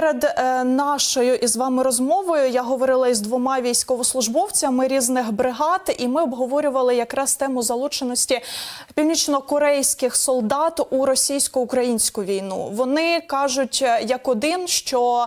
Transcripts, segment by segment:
Перед е, нашою із вами розмовою я говорила із двома військовослужбовцями різних бригад, і ми обговорювали якраз тему залученості північно-корейських солдат у російсько-українську війну. Вони кажуть е, як один, що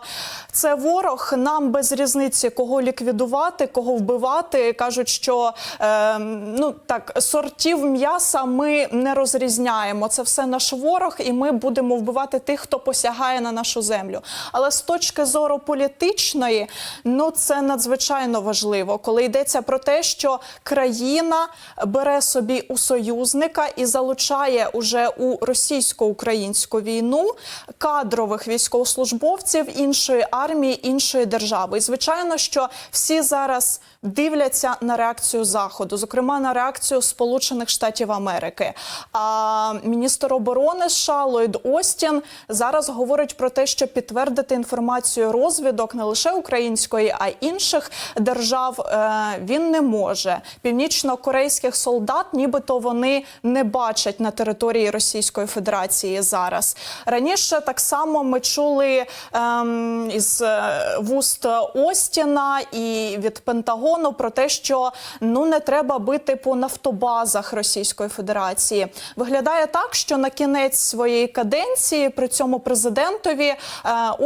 це ворог. Нам без різниці кого ліквідувати, кого вбивати. кажуть, що е, ну так сортів м'яса ми не розрізняємо. Це все наш ворог, і ми будемо вбивати тих, хто посягає на нашу землю. Але з точки зору політичної, ну це надзвичайно важливо, коли йдеться про те, що країна бере собі у союзника і залучає уже у російсько-українську війну кадрових військовослужбовців іншої армії, іншої держави. І звичайно, що всі зараз дивляться на реакцію заходу, зокрема на реакцію Сполучених Штатів Америки. А міністр оборони США Ллойд Остін зараз говорить про те, що підтвердити інформацію розвідок не лише української, а й інших держав е, він не може. Північно-корейських солдат, нібито вони не бачать на території Російської Федерації зараз. Раніше так само ми чули ем, із е, вуст Остіна і від Пентагону про те, що ну не треба бити по нафтобазах Російської Федерації. Виглядає так, що на кінець своєї каденції при цьому президентові е,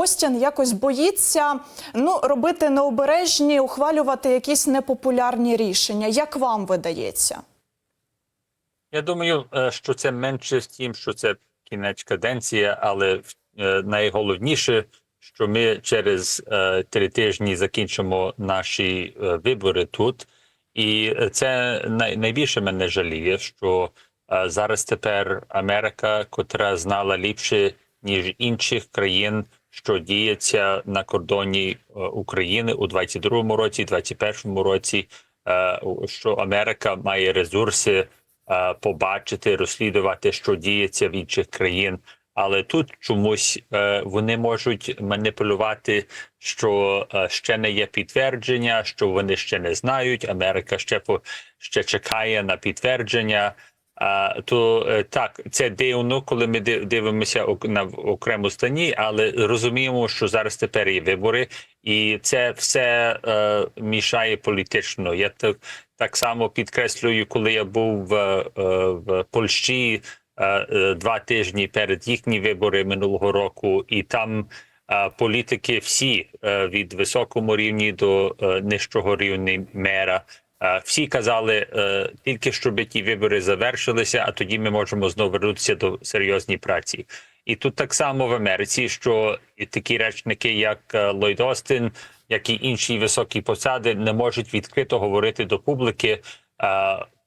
Остін якось боїться ну робити необережні, ухвалювати якісь непопулярні рішення. Як вам видається? Я думаю, е, що це менше з тим, що це кінець каденції, але е, найголовніше, що ми через е, три тижні закінчимо наші вибори тут, і це найбільше мене жаліє, що зараз тепер Америка, котра знала ліпше ніж інших країн, що діється на кордоні е, України у 22-му році, 21-му році, е, що Америка має ресурси е, побачити, розслідувати, що діється в інших країн. Але тут чомусь вони можуть маніпулювати, що ще не є підтвердження, що вони ще не знають. Америка ще по ще чекає на підтвердження. То е, так, це дивно, коли ми дивимося на окрему стані, але розуміємо, що зараз тепер є вибори, і це все е, мішає політично. Я так, так само підкреслюю, коли я був в, е, в Польщі е, е, два тижні перед їхні вибори минулого року, і там політики всі від високому рівні до нижчого рівня мера. Е, Всі казали е, тільки щоб ті вибори завершилися, а тоді ми можемо знову вернутися до серйозної праці. І тут так само в Америці, що і такі речники, як е, Ллойд Остин, як і інші високі посади, не можуть відкрито говорити до публіки е,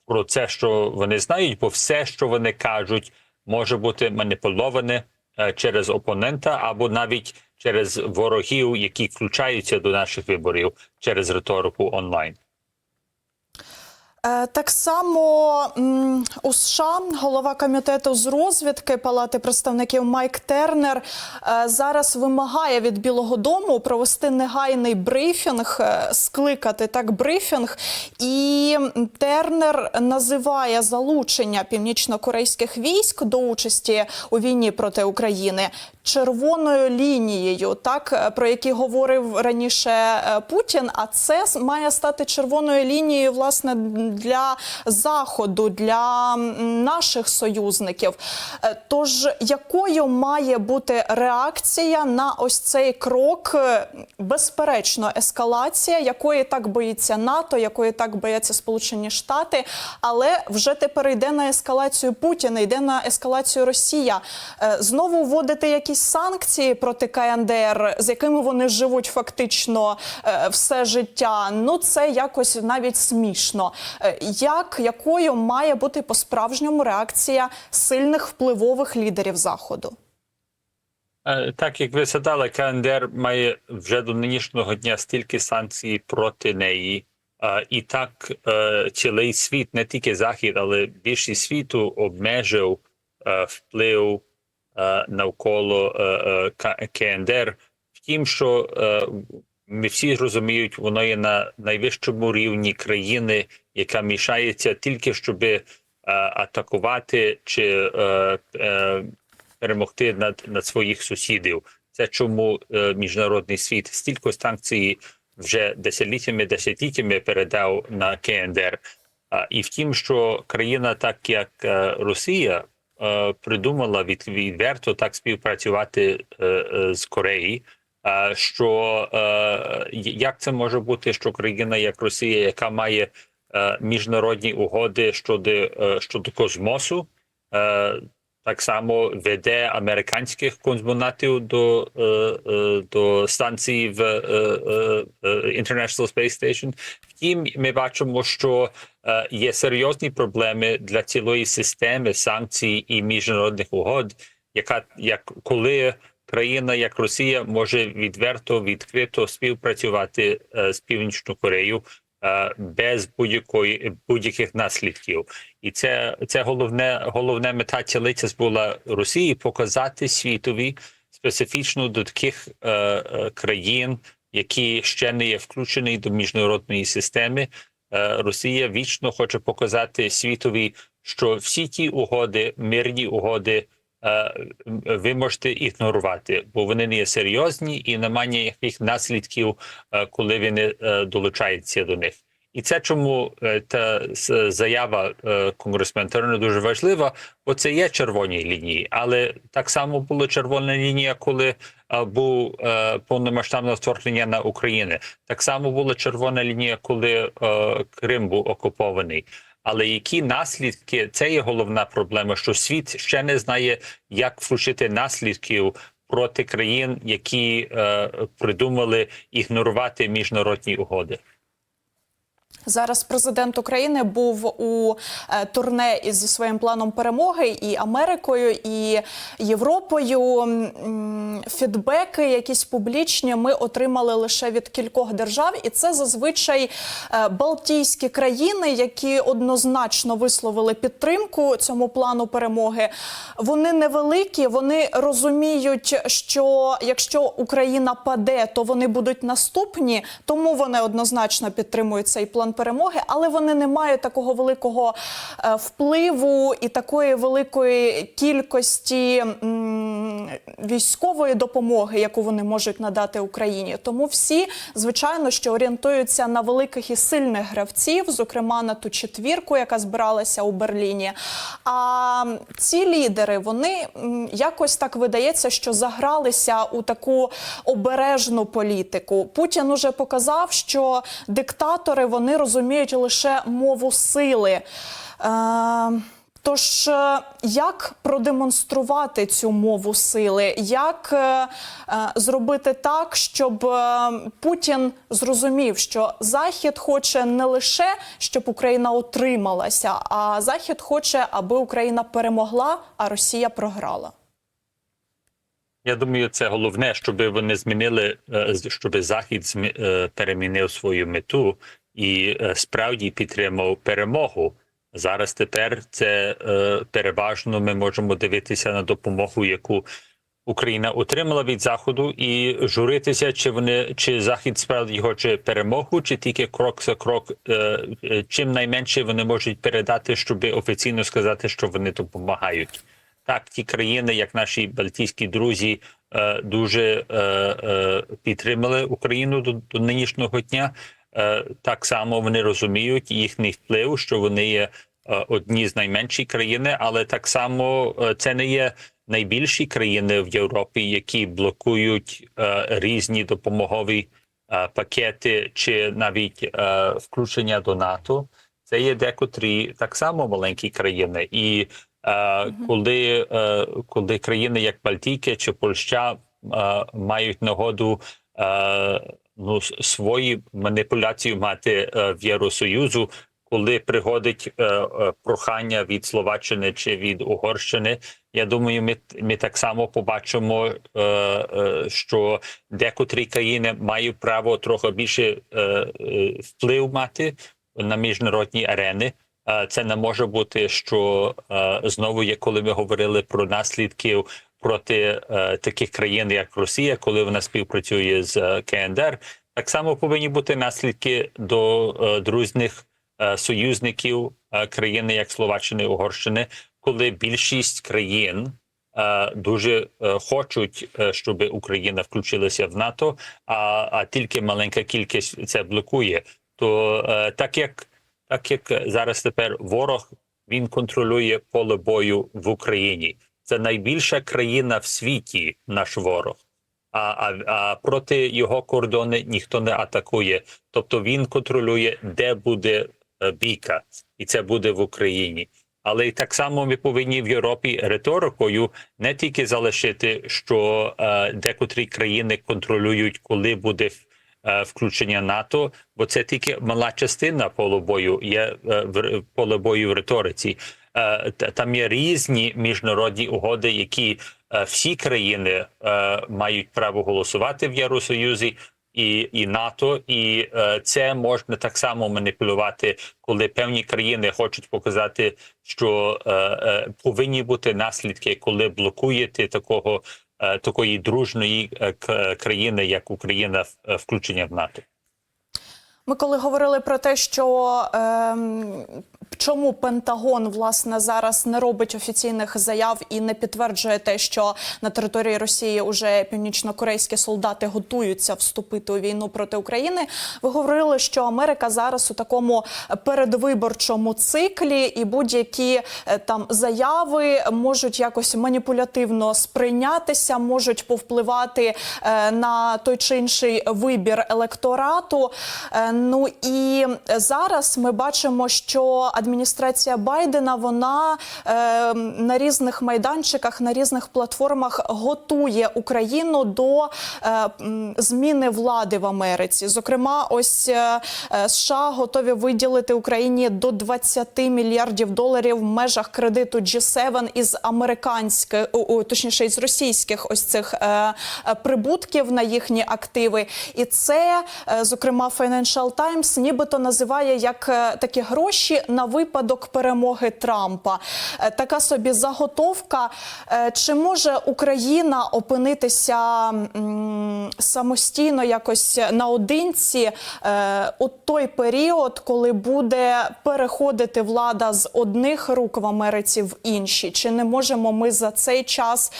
про це, що вони знають, бо все, що вони кажуть, може бути маніпульоване е, через опонента або навіть через ворогів, які включаються до наших виборів через риторику онлайн. Е, Так само у США голова комітету з розвідки Палати представників Майк Тернер е, зараз вимагає від Білого Дому провести негайний брифінг, е, скликати так брифінг. І Тернер називає залучення північно-корейських військ до участі у війні проти України червоною лінією, так е, про які говорив раніше е, Путін. А це має стати червоною лінією власне для заходу, для наших союзників. Е, Тож якою має бути реакція на ось цей крок? Безперечно, ескалація, якої так боїться НАТО, якої так бояться Сполучені Штати, але вже тепер йде на ескалацію Путіна, йде на ескалацію Росія. Знову вводити якісь санкції проти КНДР, з якими вони живуть фактично е, все життя. Ну це якось навіть смішно. Е, Як якою має бути по справжньому реакція сильних впливових лідерів заходу? Е, Так як ви згадали, КНДР має вже до нинішнього дня стільки санкцій проти неї, і так цілий світ, не тільки захід, але більшість світу обмежив вплив навколо е, е, КНДР. Втім, що е, ми всі розуміють, воно є на найвищому рівні країни, яка мішається тільки щоб е, атакувати чи е, е, перемогти над, над своїх сусідів. Це чому е, міжнародний світ стільки санкцій вже десятиліттями десятиліттями передав на КНДР. І втім, що країна, так як е, Росія, е, придумала від, відверто так співпрацювати е, е, з Кореєю. Що е, як це може бути, що країна як Росія, яка має е, міжнародні угоди щодо, е, щодо космосу, е, так само веде американських космонавтів до, е, е, до станції в е, International Space Station. Втім, ми бачимо, що є серйозні проблеми для цілої системи санкцій і міжнародних угод, яка як коли країна як Росія може відверто відкрито співпрацювати з Північною Кореєю без будь-якої будь-яких наслідків, і це, це головне головне мета цілиця була Росії показати світові специфічно до таких е, е, країн, які ще не є включені до міжнародної системи. Е, Росія вічно хоче показати світові, що всі ті угоди, мирні угоди, е, ви можете ігнорувати, бо вони не є серйозні і немає ніяких наслідків, е, коли ви не е, долучаєтеся до них. І це чому е, та заява е, конгресмена Терна дуже важлива, бо це є червоні лінії. Але так само була червона лінія, коли е, був е, повномасштабне вторгнення на Україну. Так само була червона лінія, коли е, Крим був окупований. Але які наслідки це є головна проблема, що світ ще не знає, як включити наслідків проти країн, які е, придумали ігнорувати міжнародні угоди. Зараз президент України був у е, турне із своїм планом перемоги і Америкою, і Європою. Фідбеки, якісь публічні, ми отримали лише від кількох держав, і це зазвичай е, Балтійські країни, які однозначно висловили підтримку цьому плану перемоги. Вони невеликі, вони розуміють, що якщо Україна паде, то вони будуть наступні, тому вони однозначно підтримують цей план перемоги, але вони не мають такого великого е, впливу і такої великої кількості військової допомоги, яку вони можуть надати Україні. Тому всі, звичайно, що орієнтуються на великих і сильних гравців, зокрема на ту четвірку, яка збиралася у Берліні. А ці лідери вони якось так видається, що загралися у таку обережну політику. Путін уже показав, що диктатори вони розуміють лише мову сили. Е, Тож, е, як продемонструвати цю мову сили, як е, зробити так, щоб Путін зрозумів, що Захід хоче не лише щоб Україна утрималася, а Захід хоче, аби Україна перемогла, а Росія програла. Я думаю, це головне, щоб вони змінили, щоб Захід перемінив свою мету і е, справді підтримав перемогу. Зараз тепер це е, переважно ми можемо дивитися на допомогу, яку Україна отримала від Заходу, і журитися, чи вони чи Захід справді хоче перемогу, чи тільки крок за крок, е, чим найменше вони можуть передати, щоб офіційно сказати, що вони допомагають. Так, ті країни, як наші балтійські друзі, дуже підтримали Україну до, до нинішнього дня. Е, так само вони розуміють їхній вплив, що вони є е, одні з найменших країн, але так само е, це не є найбільші країни в Європі, які блокують різні допомогові пакети чи навіть включення до НАТО. Це є декотрі так само маленькі країни, і е, коли, е, коли країни як Балтійки чи Польща е, мають нагоду е, ну, свої маніпуляції мати е, в Євросоюзу, коли приходить е, е, прохання від Словаччини чи від Угорщини, я думаю, ми, ми так само побачимо, що декотрі країни мають право трохи більше вплив мати на міжнародні арени. Це не може бути, що знову є, коли ми говорили про наслідки проти е, таких країн, як Росія, коли вона співпрацює з е, КНДР. Так само повинні бути наслідки до е, дружних союзників країни, як Словаччини, Угорщини, коли більшість країн дуже хочуть, щоб Україна включилася в НАТО, а, а тільки маленька кількість це блокує. То так як так як зараз тепер ворог він контролює поле бою в Україні. Це найбільша країна в світі, наш ворог. А, а, а проти його кордони ніхто не атакує. Тобто він контролює, де буде е, бійка, і це буде в Україні. Але і так само ми повинні в Європі риторикою не тільки залишити, що е, декотрі країни контролюють, коли буде включення НАТО, бо це тільки мала частина поле бою, є е, поле бою в риториці. Е, та- там є різні міжнародні угоди, які е, всі країни е, мають право голосувати в Євросоюзі і, і НАТО, і е, це можна так само маніпулювати, коли певні країни хочуть показати, що е, е, повинні бути наслідки, коли блокуєте такого е, такої дружної е, країни, як Україна, е, включення в НАТО. Ми коли говорили про те, що ем, чому Пентагон власне зараз не робить офіційних заяв і не підтверджує те, що на території Росії уже північнокорейські солдати готуються вступити у війну проти України. Ви говорили, що Америка зараз у такому передвиборчому циклі, і будь-які е, там заяви можуть якось маніпулятивно сприйнятися, можуть повпливати е, на той чи інший вибір електорату. Е, Ну і зараз ми бачимо, що адміністрація Байдена вона е, на різних майданчиках, на різних платформах готує Україну до е, зміни влади в Америці. Зокрема, ось е, е, США готові виділити Україні до 20 мільярдів доларів в межах кредиту G7 із американських, точніше із російських ось цих е, е, прибутків на їхні активи. І це, е, зокрема, Financial Times нібито називає як е, такі гроші на випадок перемоги Трампа. Е, Така собі заготовка. Е, Чи може Україна опинитися самостійно якось наодинці е, у той період, коли буде переходити влада з одних рук в Америці в інші? Чи не можемо ми за цей час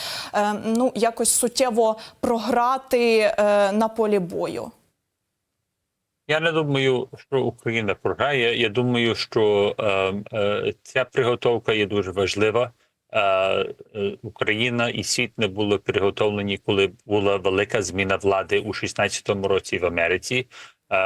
ну якось суттєво програти на полі бою? Я не думаю, що Україна програє. Я думаю, що е, е, ця приготовка є дуже важлива. Е, е, Україна і світ не були підготовлені, коли була велика зміна влади у 16-му році в Америці. Е,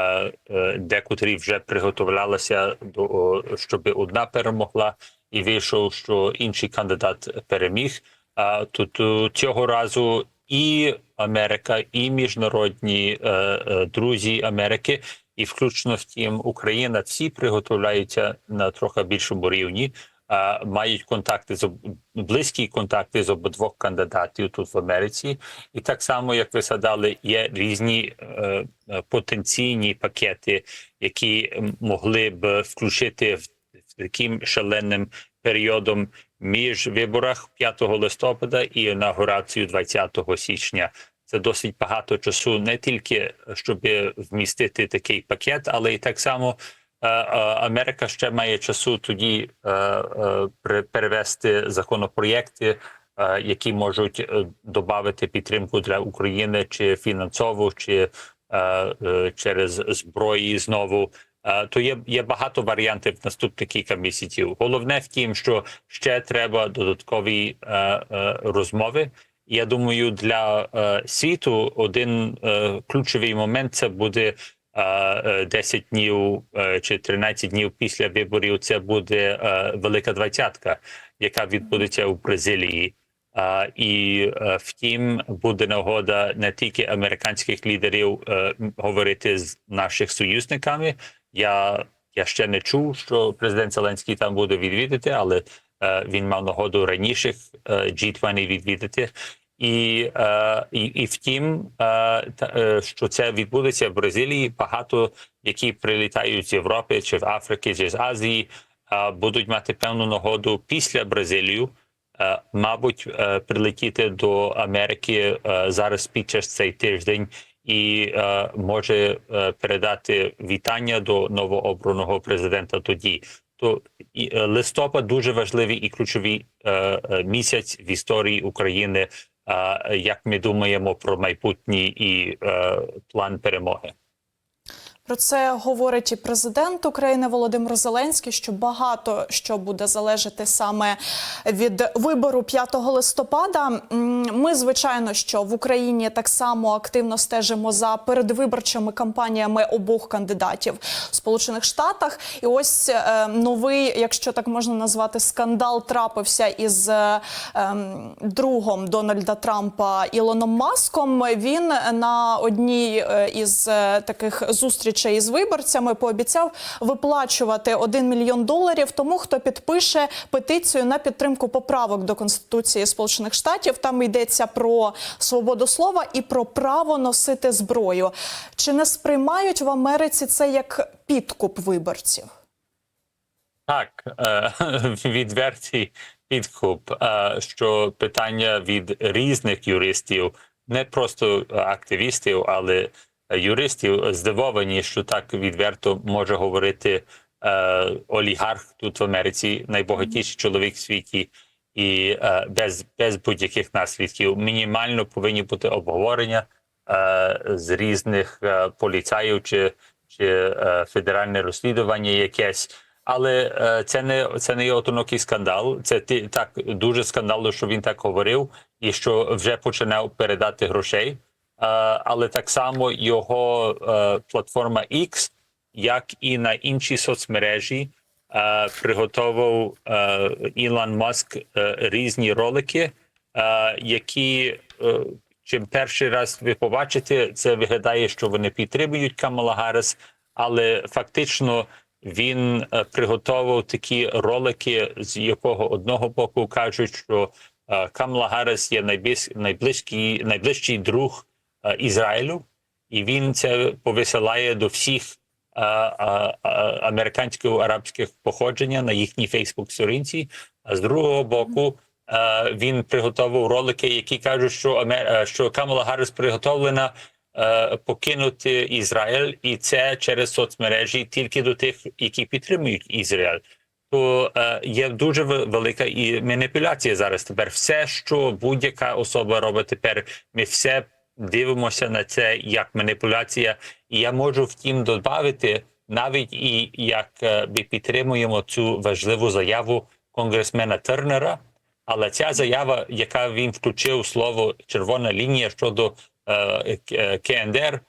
е, декотрі вже приготовлялися до щоб одна перемогла, і вийшов, що інший кандидат переміг. А тут е, цього разу і Америка, і міжнародні е, е, друзі Америки, і включно з тим Україна, всі приготовляються на трохи більшому рівні. е, Мають контакти з близькі контакти з обидвох кандидатів тут в Америці, і так само, як ви згадали, є різні е, потенційні пакети, які могли б включити в таким шаленим періодом між виборах 5 листопада і інаугурацію 20 січня. Це досить багато часу, не тільки щоб вмістити такий пакет, але і так само е, е, Америка ще має часу тоді е, перевести законопроєкти, які можуть додати підтримку для України чи фінансову, чи через зброї знову. Е, То є, є багато варіантів наступних кілька місяців. Головне в тім, що ще треба додаткові е, е, розмови. Я думаю, для е, світу один е, ключовий момент це буде е, е, 10 днів е, чи 13 днів після виборів. Це буде е, велика двадцятка, яка відбудеться у Бразилії. І е, втім буде нагода не тільки американських лідерів е, говорити з наших союзниками. Я, я ще не чув, що президент Зеленський там буде відвідати, але е, він мав нагоду раніше е, G20 відвідати. І, е, і, і втім, е, е, що це відбудеться в Бразилії. Багато які прилітають з Європи чи з Африки, чи з Азії, е, будуть мати певну нагоду після Бразилію е, мабуть, е, прилетіти до Америки е, зараз під час цей тиждень і е, може е, передати вітання до новообраного президента тоді. то і, е, листопад дуже важливий і ключовий е, е, місяць в історії України, е, як ми думаємо про майбутній і е, план перемоги. Про це говорить і президент України Володимир Зеленський, що багато що буде залежати саме від вибору 5 листопада. Ми, звичайно, що в Україні так само активно стежимо за передвиборчими кампаніями обох кандидатів в Сполучених Штатах. І ось е, новий, якщо так можна назвати, скандал трапився із е, ем, другом Дональда Трампа Ілоном Маском. Він на одній е, із таких зустрічей із виборцями пообіцяв виплачувати 1 мільйон доларів тому, хто підпише петицію на підтримку поправок до Конституції Сполучених Штатів. Там йдеться про свободу слова і про право носити зброю. Чи не сприймають в Америці це як підкуп виборців? Так, е, відвертий підкуп, е, що питання від різних юристів, не просто активістів, але юристів здивовані, що так відверто може говорити е, олігарх тут в Америці, найбагатіший чоловік в світі, і е, без, без будь-яких наслідків. Мінімально повинні бути обговорення е, з різних е, поліцаїв чи, чи е, федеральне розслідування якесь. Але е, це не це не є одинокий скандал. Це ти так дуже скандально, що він так говорив, і що вже починав передати грошей. Е, але так само його е, платформа X, як і на інші соцмережі, е, приготував е, Ілон Маск різні ролики, які чим перший раз ви побачите, це виглядає, що вони підтримують Камала Гарріс, але фактично він приготував такі ролики, з якого одного боку кажуть, що Камала Гарріс є найближ, найближчий, друг Ізраїлю, і він це повисилає до всіх е, е, е, американських арабських походження на їхній Фейсбук-сторінці. А з другого боку, е, він приготував ролики, які кажуть, що е, що Камала Гарріс приготовлена е, покинути Ізраїль, і це через соцмережі тільки до тих, які підтримують Ізраїль. То е, є дуже велика і маніпуляція зараз. Тепер все, що будь-яка особа робить тепер, ми все дивимося на це як маніпуляція. І я можу втім додати, навіть і як е, ми підтримуємо цю важливу заяву конгресмена Тернера. Але ця заява, яка він включив слово червона лінія щодо е, КНДР,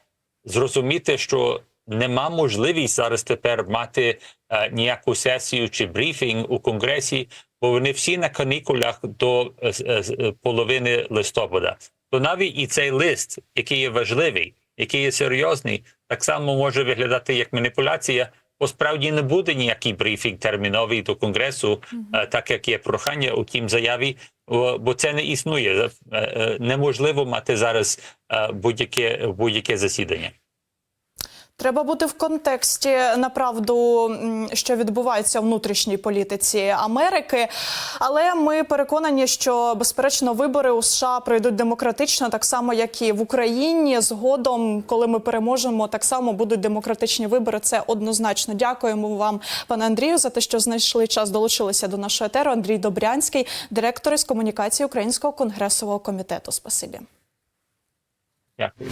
зрозуміти, що нема можливість зараз тепер мати е, ніяку сесію чи брифінг у конгресі, бо вони всі на канікулах до е, е, е, половини листопада. То навіть і цей лист, який є важливий, який є серйозний, так само може виглядати як маніпуляція. Бо справді не буде ніякий брифінг терміновий до конгресу, е, так як є прохання у тім заяві, бо це не існує. Е, е, Неможливо мати зараз будь-яке будь-яке засідання. Треба бути в контексті направду, що відбувається в внутрішній політиці Америки. Але ми переконані, що безперечно вибори у США пройдуть демократично, так само як і в Україні. Згодом, коли ми переможемо, так само будуть демократичні вибори. Це однозначно. Дякуємо вам, пане Андрію, за те, що знайшли час, долучилися до нашого етеру. Андрій Добрянський, директор із комунікації Українського конгресового комітету. Спасибі. Дякую.